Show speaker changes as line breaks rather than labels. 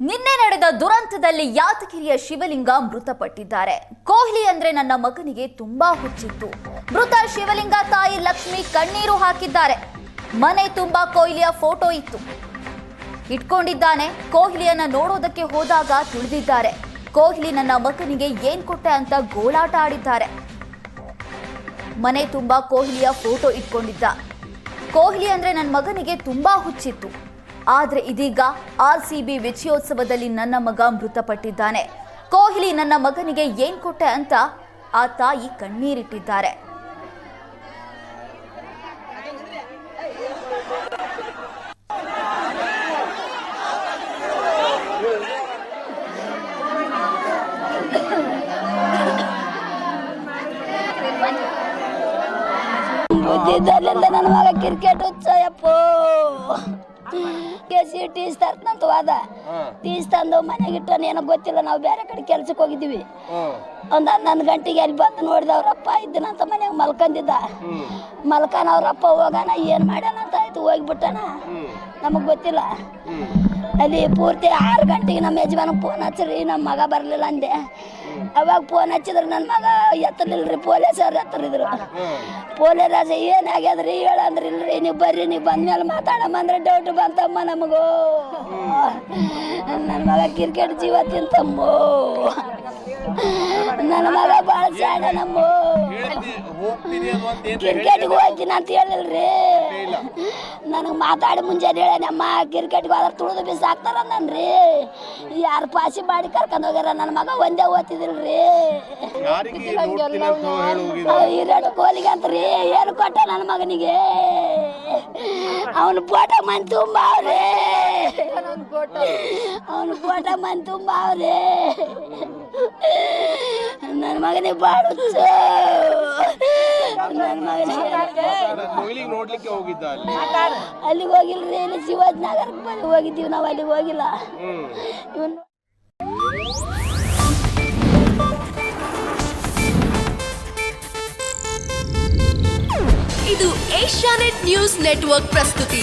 ನಿನ್ನೆ ನಡೆದ ದುರಂತದಲ್ಲಿ ಯಾತಗಿರಿಯ ಶಿವಲಿಂಗ ಮೃತಪಟ್ಟಿದ್ದಾರೆ. ಕೊಹ್ಲಿ ಅಂದ್ರೆ ನನ್ನ ಮಗನಿಗೆ ತುಂಬಾ ಹುಚ್ಚಿತ್ತು. ಮೃತ ಶಿವಲಿಂಗ ತಾಯಿ ಲಕ್ಷ್ಮಿ ಕಣ್ಣೀರು ಹಾಕಿದ್ದಾರೆ. ಮನೆ ತುಂಬಾ ಕೊಹ್ಲಿಯ ಫೋಟೋ ಇತ್ತು. ಇಟ್ಕೊಂಡಿದ್ದಾನೆ, ಕೊಹ್ಲಿಯನ್ನ ನೋಡೋದಕ್ಕೆ ಹೋದಾಗ ತಿಳಿದಿದ್ದಾರೆ. ಕೊಹ್ಲಿ ನನ್ನ ಮಗನಿಗೆ ಏನ್ ಕೊಟ್ಟೆ ಅಂತ ಗೋಳಾಟ ಆಡಿದ್ದಾರೆ. ಮನೆ ತುಂಬಾ ಕೊಹ್ಲಿಯ ಫೋಟೋ ಇಟ್ಕೊಂಡಿದ್ದ. ಕೊಹ್ಲಿ ಅಂದ್ರೆ ನನ್ನ ಮಗನಿಗೆ ತುಂಬಾ ಹುಚ್ಚಿತ್ತು. ಆದ್ರೆ ಇದೀಗ ಆರ್ ಸಿ ಬಿ ವಿಜಯೋತ್ಸವದಲ್ಲಿ ನನ್ನ ಮಗ ಮೃತಪಟ್ಟಿದ್ದಾನೆ. ಕೊಹ್ಲಿ ನನ್ನ ಮಗನಿಗೆ ಏನ್ ಕೊಟ್ಟೆ ಅಂತ ಆ ತಾಯಿ ಕಣ್ಣೀರಿಟ್ಟಿದ್ದಾರೆ.
ನನ್ನ ಕ್ರಿಕೆಟ್ ಹುಚ್ಚಯ್ಯಪ್ಪೋ ಕೆ ಸಿ ಟೀಸ್ ತರ್ತಂತ ವಾದ ಟೀಸ್ ತಂದು ಮನೆಗೆ ಇಟ್ಟನ ಏನೋ ಗೊತ್ತಿಲ್ಲ ನಾವು ಬೇರೆ ಕಡೆ ಕೆಲ್ಸಕ್ಕೆ ಹೋಗಿದ್ದೀವಿ. ಒಂದು ಹನ್ನೊಂದು ಗಂಟೆಗೆ ಅಲ್ಲಿ ಬಂದು ನೋಡಿದ ಅವ್ರಪ್ಪ ಇದ್ದನಂತ ಮನೆಗೆ ಮಲ್ಕೊಂಡಿದ್ದ ಮಲ್ಕನ ಅವ್ರಪ್ಪ ಹೋಗೋಣ ಏನು ಮಾಡ್ಯಾನ ಅಂತ ಆಯ್ತು ಹೋಗ್ಬಿಟ್ಟಾನ ನಮಗೆ ಗೊತ್ತಿಲ್ಲ. ಅಲ್ಲಿ ಪೂರ್ತಿ ಆರು ಗಂಟೆಗೆ ನಮ್ಮ ಯಜಮಾನ ಫೋನ್ ಹಚ್ಚ್ರಿ ನಮ್ಮ ಮಗ ಬರಲಿಲ್ಲ ಅಂದೆ. ಅವಾಗ ಫೋನ್ ಹಚ್ಚಿದ್ರು ನನ್ನ ಮಗ ಎತ್ತಲಿಲ್ರಿ ಪೊಲೀಸ್ ಅವ್ರು ಎತ್ತರಿದ್ರು ಪೊಲೀಸ್ ರಾಜ ಏನಾಗ್ಯದ್ರಿ ಹೇಳಂದ್ರಿ ಇಲ್ರಿ ನೀವು ಬರ್ರಿ ನೀವು ಬಂದ್ಮೇಲೆ ಮಾತಾಡಮ್ಮ ಅಂದ್ರೆ ಡೌಟ್ ಬಂತಮ್ಮ ನಮಗೂ. ನನ್ನ ಮಗ ಕ್ರಿಕೆಟ್ ಜೀವ ತಿಂತಮ್ಮೋ. ನನ್ನ ಮಗ ಭಾಳ ಸ್ಯಾಡ ನಮ್ಮ.
ಏನ್
ಕ್ರಿಕೆಟ್ಗೆ ಹೋಗ್ತೀನಿ ಅಂತ ಹೇಳಿಲ್ರಿ. ನನಗೆ ಮಾತಾಡಿ ಮುಂಜಾನೆ ಹೇಳನಮ್ಮ ಕ್ರಿಕೆಟ್ಗೆ ಹೋದ್ರೆ ತುಳಿದು ಬಿಸಾಕ್ತಾರ ನನ್ರಿ. ಯಾರು ಪಾಸಿ ಮಾಡಿ ಕರ್ಕೊಂಡು ಹೋಗ್ಯಾರ ನನ್ನ ಮಗ ಒಂದೇ ಓದ್ತಿದಿಲ್ರಿ.
ಕೋಲಿಗೆ ಅಂತ
ವಿರಾಟ್ ಕೊಹ್ಲಿಗೆ ಅಂತ್ರಿ ಏನು ಕೊಟ್ಟ ನನ್ನ ಮಗನಿಗೆ? ಅವನು ಫೋಟೋ ಮನ್ ತುಂಬ ಅವ್ರಿ. ಅವನು ಫೋಟೋ ಮನ್ ತುಂಬ ಅವ್ರೆ. ನನ್ನ ಮಗನಿಗೆ ಮಗನಿಗೆ
ಕೊಹ್ಲಿಗೆ ನೋಡ್ಲಿಕ್ಕೆ ಹೋಗಿದ್ದ ಅಲ್ಲಿ?
ಅಲ್ಲಿಗೆ ಹೋಗಿಲ್ರಿ ಇಲ್ಲಿ ಶಿವಾಜಿ ನಗರಕ್ಕೆ ಬಂದು ಹೋಗಿದ್ದೀವಿ ನಾವು ಅಲ್ಲಿಗೆ ಹೋಗಿಲ್ಲ. ಇವನು
ಇದು ಏಷ್ಯಾನೆಟ್ ನ್ಯೂಸ್ ನೆಟ್ವರ್ಕ್ ಪ್ರಸ್ತುತಿ.